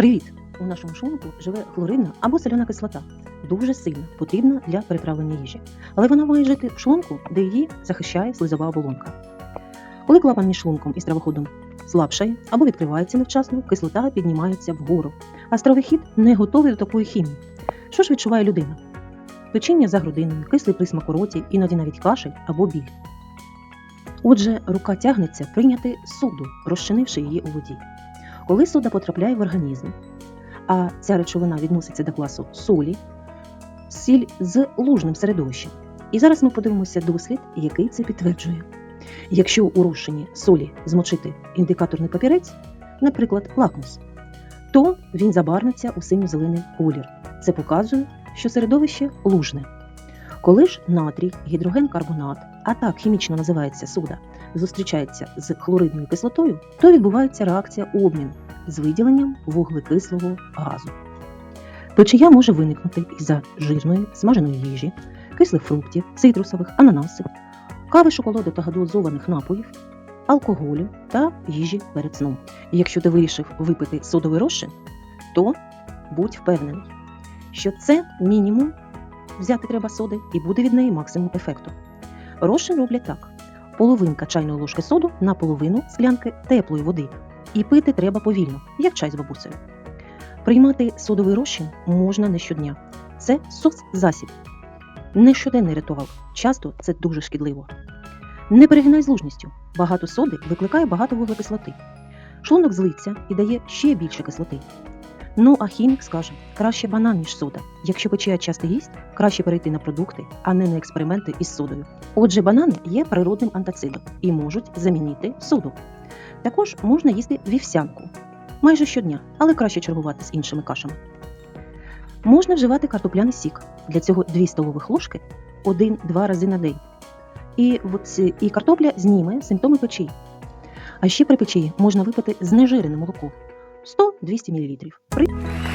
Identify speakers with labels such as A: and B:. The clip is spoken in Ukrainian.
A: Привіт! У нашому шлунку живе хлоридна або соляна кислота. Дуже сильна, потрібна для перетравлення їжі. Але вона має жити в шлунку, де її захищає слизова оболонка. Коли клапан між шлунком і стравоходом слабшає або відкривається невчасно, кислота піднімається вгору, а стравохід не готовий до такої хімії. Що ж відчуває людина? Печіння за грудиною, кислий присмак у роті, іноді навіть кашель або біль. Отже, рука тягнеться прийняти соду, розчинивши її у воді. Коли сода потрапляє в організм, а ця речовина відноситься до класу солі, сіль з лужним середовищем. І зараз ми подивимося дослід, який це підтверджує. Якщо у розчині солі змочити індикаторний папірець, наприклад, лакмус, то він забарвиться у синьо-зелений колір. Це показує, що середовище лужне. Коли ж натрій, гідрогенкарбонат, а так хімічно називається сода, зустрічається з хлоридною кислотою, то відбувається реакція обміну з виділенням вуглекислого газу. Печія може виникнути із-за жирної, смаженої їжі, кислих фруктів, цитрусових, ананасів, кави, шоколаду та газованих напоїв, алкоголю та їжі перед сном. Якщо ти вирішив випити содовий розчин, то будь впевнений, що це мінімум взяти треба соди і буде від неї максимум ефекту. Розчин роблять так: половинка чайної ложки соду на половину склянки теплої води. І пити треба повільно, як чай з бабусею. Приймати содовий розчин можна не щодня. Це соцзасіб. Не щоденний ритуал. Часто це дуже шкідливо. Не перегинай з лужністю. Багато соди викликає багато вуглекислоти. Шлунок злиться і дає ще більше кислоти. Ну а хімік скаже, краще банан, ніж сода. Якщо печія часто їсть, краще перейти на продукти, а не на експерименти із содою. Отже, банани є природним антацидом і можуть замінити соду. Також можна їсти вівсянку майже щодня, але краще чергувати з іншими кашами. Можна вживати картопляний сік. Для цього 2 столових ложки 1-2 рази на день. І, і картопля зніме симптоми печії. А ще при печії можна випити знежирене молоко 100-200 мл.